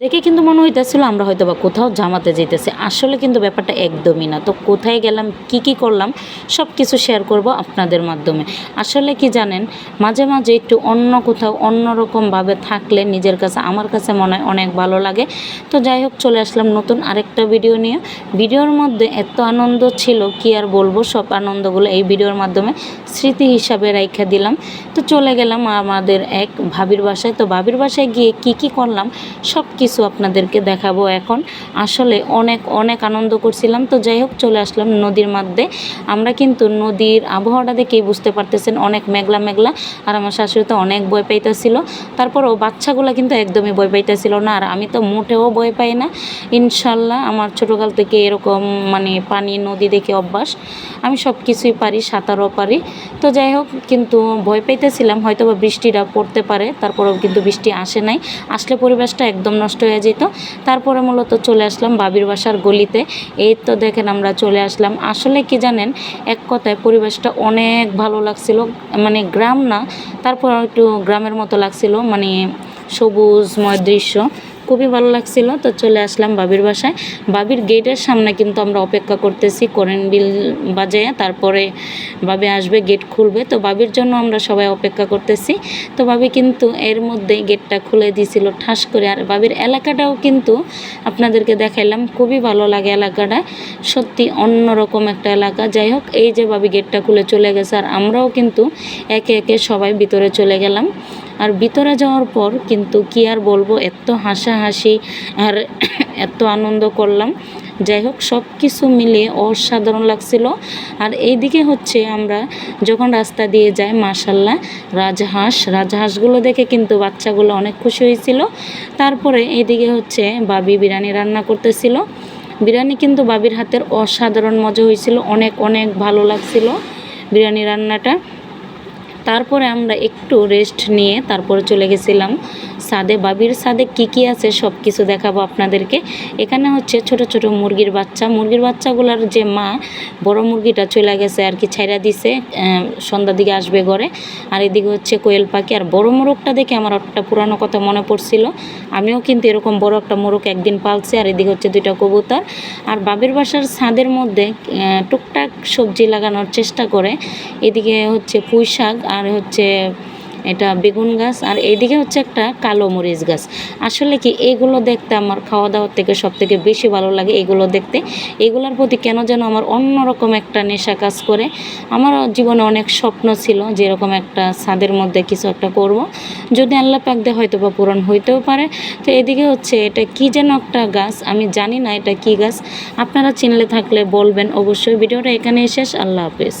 দেখে কিন্তু মনে হইতেছিল আমরা হয়তো বা কোথাও জামাতে যেতেছি আসলে কিন্তু ব্যাপারটা একদমই না। তো কোথায় গেলাম, কি কি করলাম সব কিছু শেয়ার করব আপনাদের মাধ্যমে। আসলে কি জানেন, মাঝে মাঝে একটু অন্য কোথাও অন্যরকমভাবে থাকলে নিজের কাছে, আমার কাছে মনে হয় অনেক ভালো লাগে। তো যাই হোক, চলে আসলাম নতুন আরেকটা ভিডিও নিয়ে। ভিডিওর মধ্যে এত আনন্দ ছিল, কি আর বলব, সব আনন্দগুলো এই ভিডিওর মাধ্যমে স্মৃতি হিসাবে রাইখা দিলাম। তো চলে গেলাম আমাদের এক ভাবির বাসায়। তো ভাবির বাসায় গিয়ে কি কি করলাম সব কিছু আপনাদেরকে দেখাবো এখন। আসলে অনেক অনেক আনন্দ করছিলাম। তো যাই হোক, চলে আসলাম নদীর মধ্যে আমরা কিন্তু নদীর আবহাওয়াটা দেখেই বুঝতে পারতেছেন, অনেক মেঘলা মেঘলা। আর আমার শাশুড়ি তো অনেক ভয় পাইতেছিল। তারপরও বাচ্চাগুলো কিন্তু একদমই ভয় পাইতেছিল না। আর আমি তো মোটেও ভয় পাই না। ইনশাল্লাহ আমার ছোটোকাল থেকে এরকম মানে পানি, নদী দেখে অভ্যাস। আমি সব কিছুই পারি, সাঁতারও পারি। তো যাই হোক, কিন্তু ভয় পাইতেছিলাম। হয়তো বা বৃষ্টিটা পড়তে পারে, তারপরেও কিন্তু বৃষ্টি আসে নাই। আসলে পরিবেশটা একদম নষ্ট হয়ে যেত। তারপরে মূলত চলে আসলাম বাবির বাসার গলিতে। এই তো দেখেন আমরা চলে আসলাম। আসলে কি জানেন, এক কথায় পরিবেশটা অনেক ভালো লাগছিল। মানে গ্রাম না, তারপর একটু গ্রামের মতো লাগছিল। মানে সবুজময় দৃশ্য। খুবই ভালো লাগছিল। তো চলে আসলাম বাবির বাসায়। বাবির গেটের সামনে কিন্তু আমরা অপেক্ষা করতেছি করেন্ট বিল বাজায় তারপরে বাবি আসবে, গেট খুলবে। তো বাবির জন্য আমরা সবাই অপেক্ষা করতেছি। তো বাবি কিন্তু এর মধ্যেই গেটটা খুলে দিয়েছিল, ঠাস করে। আর বাবির এলাকাটাও কিন্তু আপনাদেরকে দেখাইলাম, খুবই ভালো লাগে এলাকাটা। সত্যি অন্যরকম একটা এলাকা। যাই হোক, এই যে বাবি গেটটা খুলে চলে গেছে। আর আমরাও কিন্তু একে একে সবাই ভিতরে চলে গেলাম। আর ভিতরে যাওয়ার পর কিন্তু কি আর বলব এত হাসাহাসি আর এত আনন্দ করলাম। যাই হোক সব কিছু মিলিয়ে অসাধারণ লাগছিল। আর এইদিকে হচ্ছে আমরা যখন রাস্তা দিয়ে যাই মার্শাল্লাহ রাজহাঁস, রাজহাঁসগুলো দেখে কিন্তু বাচ্চাগুলো অনেক খুশি হয়েছিল। তারপরে এইদিকে হচ্ছে বাবি বিরিয়ানি রান্না করতেছিল। বিরিয়ানি কিন্তু বাবির হাতের অসাধারণ মজা হয়েছিল, অনেক অনেক ভালো লাগছিল বিরিয়ানি রান্নাটা। তারপরে আমরা একটু রেস্ট নিয়ে তারপরে চলে গেছিলাম। সাদে বাবির সাদে কি কি আছে সব কিছু দেখাবো আপনাদেরকে। এখানে হচ্ছে ছোট ছোট মুরগির বাচ্চা। মুরগির বাচ্চাগুলোর যে মা, বড় মুরগিটা চলে গেছে আর কি ছাইরা দিছে সন্ধ্যার দিকে আসবে ঘরে। আর এদিকে হচ্ছে কোয়েল পাখি। আর বড় মোরগটা দেখে আমার একটা পুরানো কথা মনে পড়ছিল। আমিও কিন্তু এরকম বড় একটা মোরগ একদিন পালছি আর এদিকে হচ্ছে দুইটা কবুতর। আর বাবির বাসার ছাদের মধ্যে টুকটাক সবজি লাগানোর চেষ্টা করে। এদিকে হচ্ছে পুঁই শাক আর হচ্ছে এটা বেগুন গাছ, আর এইদিকে হচ্ছে একটা কালো মরিচ গাছ। আসলে কি এইগুলো দেখতে আমার খাওয়া দাওয়ার থেকে সব থেকে বেশি ভালো লাগে এগুলো দেখতে। এগুলোর প্রতি কেন যেন আমার অন্যরকম একটা নেশা কাজ করে। আমার জীবনে অনেক স্বপ্ন ছিল যে এরকম একটা ছাদের মধ্যে কিছু একটা করব। যদি আল্লাহ পাক দিয়ে হয়তো বা পূরণ হইতেও পারে। তো এদিকে হচ্ছে এটা কি যেন একটা গাছ, আমি জানি না এটা কি গাছ। আপনারা চিনলে থাকলে বলবেন অবশ্যই। ভিডিওটা এখানেই শেষ। আল্লাহ হাফেজ।